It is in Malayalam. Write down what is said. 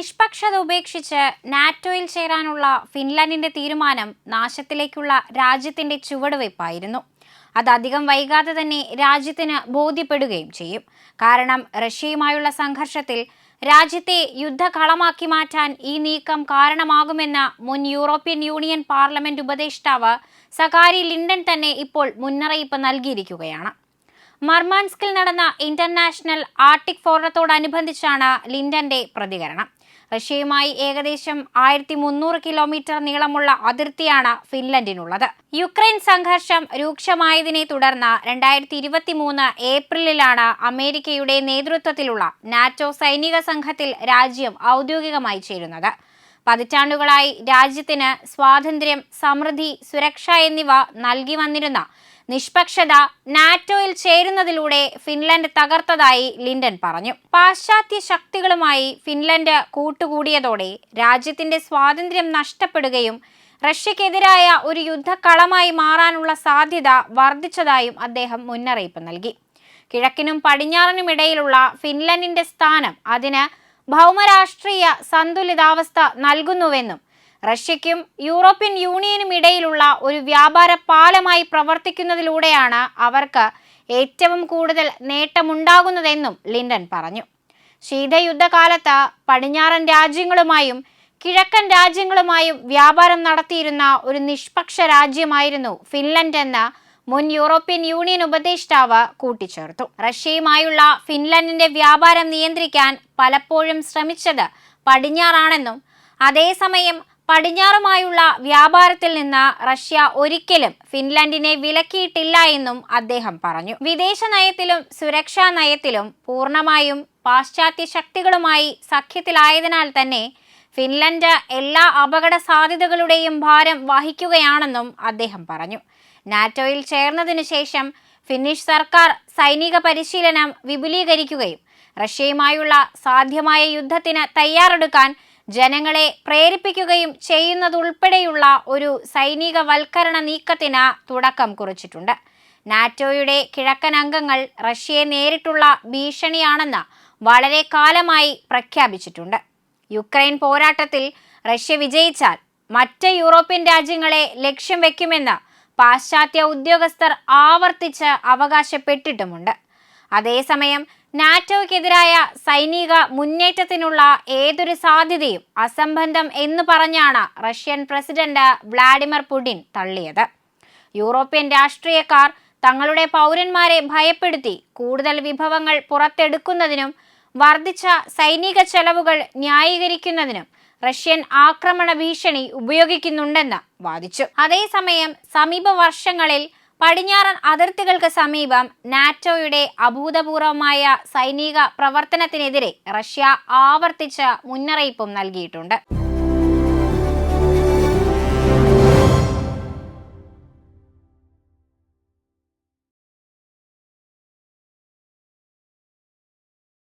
നിഷ്പക്ഷത ഉപേക്ഷിച്ച് നാറ്റോയിൽ ചേരാനുള്ള ഫിൻലാൻഡിന്റെ തീരുമാനം നാശത്തിലേക്കുള്ള രാജ്യത്തിന്റെ ചുവടുവയ്പായിരുന്നു. അത് അധികം വൈകാതെ തന്നെ രാജ്യത്തിന് ബോധ്യപ്പെടുകയും ചെയ്യും. കാരണം റഷ്യയുമായുള്ള സംഘർഷത്തിൽ രാജ്യത്തെ യുദ്ധകളമാക്കി മാറ്റാൻ ഈ നീക്കം കാരണമാകുമെന്ന മുൻ യൂറോപ്യൻ യൂണിയൻ പാർലമെന്റ് ഉപദേഷ്ടാവ് സകാരി ലിണ്ടൻ തന്നെ ഇപ്പോൾ മുന്നറിയിപ്പ് നൽകിയിരിക്കുകയാണ്. മർമാൻസ്കിൽ നടന്ന ഇന്റർനാഷണൽ ആർട്ടിക് ഫോറത്തോടനുബന്ധിച്ചാണ് ലിൻഡന്റെ പ്രതികരണം. റഷ്യയുമായി ഏകദേശം ആയിരത്തി മുന്നൂറ് കിലോമീറ്റർ നീളമുള്ള അതിർത്തിയാണ് ഫിൻലൻഡിനുള്ളത്. യുക്രൈൻ സംഘർഷം രൂക്ഷമായതിനെ തുടർന്ന് രണ്ടായിരത്തി ഇരുപത്തി മൂന്ന് ഏപ്രിലിലാണ് അമേരിക്കയുടെ നേതൃത്വത്തിലുള്ള നാറ്റോ സൈനിക സംഘത്തിൽ രാജ്യം ഔദ്യോഗികമായി ചേരുന്നത്. പതിറ്റാണ്ടുകളായി രാജ്യത്തിന് സ്വാതന്ത്ര്യം സമൃദ്ധി സുരക്ഷ എന്നിവ നൽകി വന്നിരുന്ന നിഷ്പക്ഷത നാറ്റോയിൽ ചേരുന്നതിലൂടെ ഫിൻലൻഡ് തകർത്തതായി ലിൻഡൻ പറഞ്ഞു. പാശ്ചാത്യ ശക്തികളുമായി ഫിൻലൻഡ് കൂട്ടുകൂടിയതോടെ രാജ്യത്തിന്റെ സ്വാതന്ത്ര്യം നഷ്ടപ്പെടുകയും റഷ്യക്കെതിരായ ഒരു യുദ്ധക്കളമായി മാറാനുള്ള സാധ്യത വർദ്ധിച്ചതായും അദ്ദേഹം മുന്നറിയിപ്പ് നൽകി. കിഴക്കിനും പടിഞ്ഞാറിനുമിടയിലുള്ള ഫിൻലൻഡിന്റെ സ്ഥാനം അതിന് ഭൗമരാഷ്ട്രീയ സന്തുലിതാവസ്ഥ നൽകുന്നുവെന്നും റഷ്യയ്ക്കും യൂറോപ്യൻ യൂണിയനും ഇടയിലുള്ള ഒരു വ്യാപാര പാലമായി പ്രവർത്തിക്കുന്നതിലൂടെയാണ് അവർക്ക് ഏറ്റവും കൂടുതൽ നേട്ടമുണ്ടാകുന്നതെന്നും ലിൻഡൻ പറഞ്ഞു. ശീതയുദ്ധകാലത്ത് പടിഞ്ഞാറൻ രാജ്യങ്ങളുമായും കിഴക്കൻ രാജ്യങ്ങളുമായും വ്യാപാരം നടത്തിയിരുന്ന ഒരു നിഷ്പക്ഷ രാജ്യമായിരുന്നു ഫിൻലൻഡ് എന്ന മുൻ യൂറോപ്യൻ യൂണിയൻ ഉപദേഷ്ടാവ് കൂട്ടിച്ചേർത്തു. റഷ്യയുമായുള്ള ഫിൻലൻഡിന്റെ വ്യാപാരം നിയന്ത്രിക്കാൻ പലപ്പോഴും ശ്രമിച്ചത് പടിഞ്ഞാറാണെന്നും അതേസമയം പടിഞ്ഞാറുമായുള്ള വ്യാപാരത്തിൽ നിന്ന് റഷ്യ ഒരിക്കലും ഫിൻലൻഡിനെ വിലക്കിയിട്ടില്ല എന്നും അദ്ദേഹം പറഞ്ഞു. വിദേശ നയത്തിലും സുരക്ഷാ നയത്തിലും പൂർണമായും പാശ്ചാത്യ ശക്തികളുമായി സഖ്യത്തിലായതിനാൽ തന്നെ ഫിൻലൻഡ് എല്ലാ അപകട സാധ്യതകളുടെയും ഭാരം വഹിക്കുകയാണെന്നും അദ്ദേഹം പറഞ്ഞു. നാറ്റോയിൽ ചേർന്നതിനു ശേഷം ഫിന്നിഷ് സർക്കാർ സൈനിക പരിശീലനം വിപുലീകരിക്കുകയും റഷ്യയുമായുള്ള സാധ്യമായ യുദ്ധത്തിന് തയ്യാറെടുക്കാൻ ജനങ്ങളെ പ്രേരിപ്പിക്കുകയും ചെയ്യുന്നതുൾപ്പെടെയുള്ള ഒരു സൈനികവൽക്കരണ നീക്കത്തിന് തുടക്കം കുറിച്ചിട്ടുണ്ട്. നാറ്റോയുടെ കിഴക്കൻ അംഗങ്ങൾ റഷ്യയെ നേരിട്ടുള്ള ഭീഷണിയാണെന്ന് വളരെ കാലമായി പ്രഖ്യാപിച്ചിട്ടുണ്ട്. യുക്രൈൻ പോരാട്ടത്തിൽ റഷ്യ വിജയിച്ചാൽ മറ്റ് യൂറോപ്യൻ രാജ്യങ്ങളെ ലക്ഷ്യം വെക്കുമെന്ന് പാശ്ചാത്യ ഉദ്യോഗസ്ഥർ ആവർത്തിച്ച് അവകാശപ്പെട്ടിട്ടുമുണ്ട്. അതേസമയം നാറ്റോയ്ക്കെതിരായ സൈനിക മുന്നേറ്റത്തിനുള്ള ഏതൊരു സാധ്യതയും അസംബന്ധം എന്ന് പറഞ്ഞാണ് റഷ്യൻ പ്രസിഡന്റ് വ്ളാഡിമിർ പുടിൻ തള്ളിയത്. യൂറോപ്യൻ രാഷ്ട്രീയക്കാർ തങ്ങളുടെ പൗരന്മാരെ ഭയപ്പെടുത്തി കൂടുതൽ വിഭവങ്ങൾ പുറത്തെടുക്കുന്നതിനും വർദ്ധിച്ച സൈനിക ചെലവുകൾ ന്യായീകരിക്കുന്നതിനും റഷ്യൻ ആക്രമണ ഭീഷണി ഉപയോഗിക്കുന്നുണ്ടെന്ന് വാദിച്ചു. അതേസമയം സമീപ വർഷങ്ങളിൽ പടിഞ്ഞാറൻ അതിർത്തികൾക്ക് സമീപം നാറ്റോയുടെ അഭൂതപൂർവമായ സൈനിക പ്രവർത്തനത്തിനെതിരെ റഷ്യ ആവർത്തിച്ച മുന്നറിയിപ്പും നൽകിയിട്ടുണ്ട്.